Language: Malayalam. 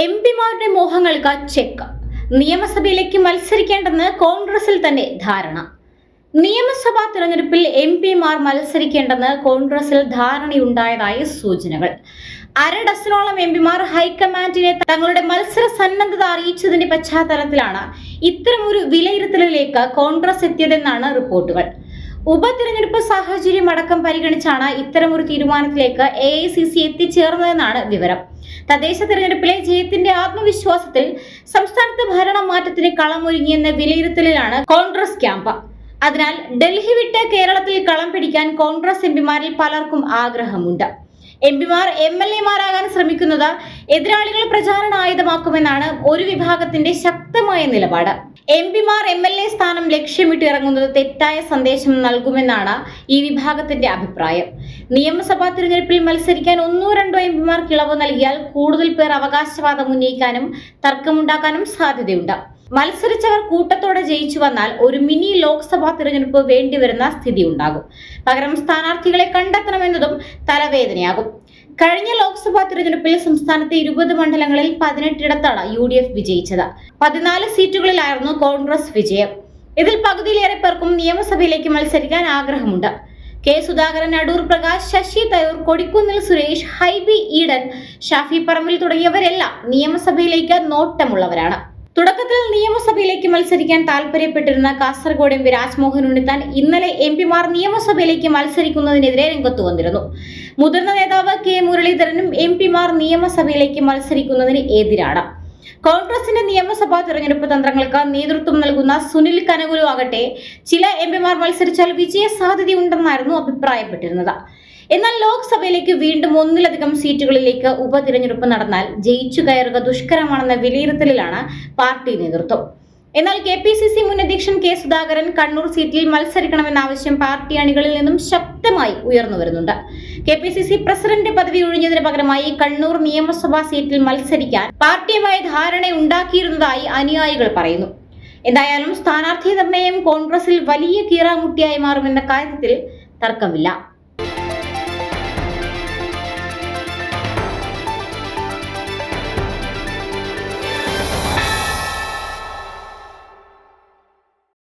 എം പിമാരുടെ മോഹങ്ങൾക്ക് ചെക്ക്. നിയമസഭയിലേക്ക് മത്സരിക്കേണ്ടെന്ന് കോൺഗ്രസിൽ തന്നെ ധാരണ. നിയമസഭാ തിരഞ്ഞെടുപ്പിൽ എം പിമാർ മത്സരിക്കേണ്ടെന്ന് കോൺഗ്രസിൽ ധാരണയുണ്ടായതായി സൂചനകൾ. അര ഡസനോളം എം പിമാർ ഹൈക്കമാൻഡിനെ തങ്ങളുടെ മത്സര സന്നദ്ധത അറിയിച്ചതിന്റെ പശ്ചാത്തലത്തിലാണ് ഇത്തരമൊരു വിലയിരുത്തലിലേക്ക് കോൺഗ്രസ് എത്തിയതെന്നാണ് റിപ്പോർട്ടുകൾ. ഉപതിരഞ്ഞെടുപ്പ് സാഹചര്യം അടക്കം പരിഗണിച്ചാണ് ഇത്തരമൊരു തീരുമാനത്തിലേക്ക് എ ഐ സി സി എത്തിച്ചേർന്നതെന്നാണ് വിവരം. തദ്ദേശ തെരഞ്ഞെടുപ്പിലെ ജയത്തിന്റെ ആത്മവിശ്വാസത്തിൽ സംസ്ഥാനത്ത് ഭരണ മാറ്റത്തിന് കളമൊരുങ്ങിയെന്ന വിലയിരുത്തലിലാണ് കോൺഗ്രസ് ക്യാമ്പ്. അതിനാൽ ഡൽഹി വിട്ട് കേരളത്തിൽ കളം പിടിക്കാൻ കോൺഗ്രസ് എംപിമാരിൽ പലർക്കും ആഗ്രഹമുണ്ട്. എംപിമാർ എം എൽ എമാരാകാൻ ശ്രമിക്കുന്നത് എതിരാളികൾ പ്രചാരണ ആയുധമാക്കുമെന്നാണ് ഒരു വിഭാഗത്തിന്റെ ശക്തമായ നിലപാട്. എം പിമാർ എം എൽ എ സ്ഥാനം ലക്ഷ്യമിട്ട് ഇറങ്ങുന്നത് തെറ്റായ സന്ദേശം നൽകുമെന്നാണ് ഈ വിഭാഗത്തിന്റെ അഭിപ്രായം. നിയമസഭാ തിരഞ്ഞെടുപ്പിൽ മത്സരിക്കാൻ ഒന്നോ രണ്ടോ എം പിമാർക്ക് ഇളവ് നൽകിയാൽ കൂടുതൽ പേർ അവകാശവാദം ഉന്നയിക്കാനും തർക്കമുണ്ടാക്കാനും സാധ്യതയുണ്ട്. മത്സരിച്ചവർ കൂട്ടത്തോടെ ജയിച്ചു വന്നാൽ ഒരു മിനി ലോക്സഭാ തിരഞ്ഞെടുപ്പ് വേണ്ടിവരുന്ന സ്ഥിതി ഉണ്ടാകും പകരം സ്ഥാനാർത്ഥികളെ കണ്ടെത്തണമെന്നതും തലവേദനയാകും. കഴിഞ്ഞ ലോക്സഭാ തിരഞ്ഞെടുപ്പിൽ സംസ്ഥാനത്തെ ഇരുപത് മണ്ഡലങ്ങളിൽ പതിനെട്ടിടത്താണ് യു ഡി എഫ് വിജയിച്ചത്. പതിനാല് സീറ്റുകളിലായിരുന്നു കോൺഗ്രസ് വിജയം. ഇതിൽ പകുതിയിലേറെ പേർക്കും നിയമസഭയിലേക്ക് മത്സരിക്കാൻ ആഗ്രഹമുണ്ട്. കെ സുധാകരൻ അടൂർ പ്രകാശ് ശശി തരൂർ കൊടിക്കുന്നിൽ സുരേഷ് ഹൈബി ഈഡൻ ഷാഫി പറമ്പിൽ തുടങ്ങിയവരെല്ലാം നിയമസഭയിലേക്ക് നോട്ടമുള്ളവരാണ്. തുടക്കത്തിൽ നിയമസഭയിലേക്ക് മത്സരിക്കാൻ താല്പര്യപ്പെട്ടിരുന്ന കാസർഗോഡ് എം പി രാജ്മോഹൻ ഉണ്ണിത്താൻ ഇന്നലെ എം പിമാർ നിയമസഭയിലേക്ക് മത്സരിക്കുന്നതിനെതിരെ രംഗത്തു വന്നിരുന്നു. മുതിർന്ന നേതാവ് കെ മുരളീധരനും എം പിമാർ നിയമസഭയിലേക്ക് മത്സരിക്കുന്നതിന് എതിരാണ്. കോൺഗ്രസിന്റെ നിയമസഭാ തെരഞ്ഞെടുപ്പ് തന്ത്രങ്ങൾക്ക് നേതൃത്വം നൽകുന്ന സുനിൽ കനകുലു ആകട്ടെ ചില എം പിമാർ മത്സരിച്ചാൽ വിജയ സാധ്യതയുണ്ടെന്നായിരുന്നു അഭിപ്രായപ്പെട്ടിരുന്നത്. എന്നാൽ ലോക്സഭയിലേക്ക് വീണ്ടും ഒന്നിലധികം സീറ്റുകളിലേക്ക് ഉപതിരഞ്ഞെടുപ്പ് നടന്നാൽ ജയിച്ചു കയറുക ദുഷ്കരമാണെന്ന വിലയിരുത്തലിലാണ് പാർട്ടി നേതൃത്വം. എന്നാൽ കെ പി സി സി മുൻ അധ്യക്ഷൻ കെ സുധാകരൻ കണ്ണൂർ സീറ്റിൽ മത്സരിക്കണമെന്ന ആവശ്യം പാർട്ടി അണികളിൽ നിന്നും ശക്തമായി ഉയർന്നു വരുന്നുണ്ട്. K P C C president പദവി ഒഴിഞ്ഞതിന് പകരമായി കണ്ണൂർ നിയമസഭാ സീറ്റിൽ മത്സരിക്കാൻ പാർട്ടിയുമായി ധാരണ ഉണ്ടാക്കിയിരുന്നതായി അനുയായികൾ പറയുന്നു. എന്തായാലും സ്ഥാനാർത്ഥി നിർണയം കോൺഗ്രസിൽ വലിയ കീറാമുട്ടിയായി മാറുമെന്ന കാര്യത്തിൽ തർക്കമില്ല.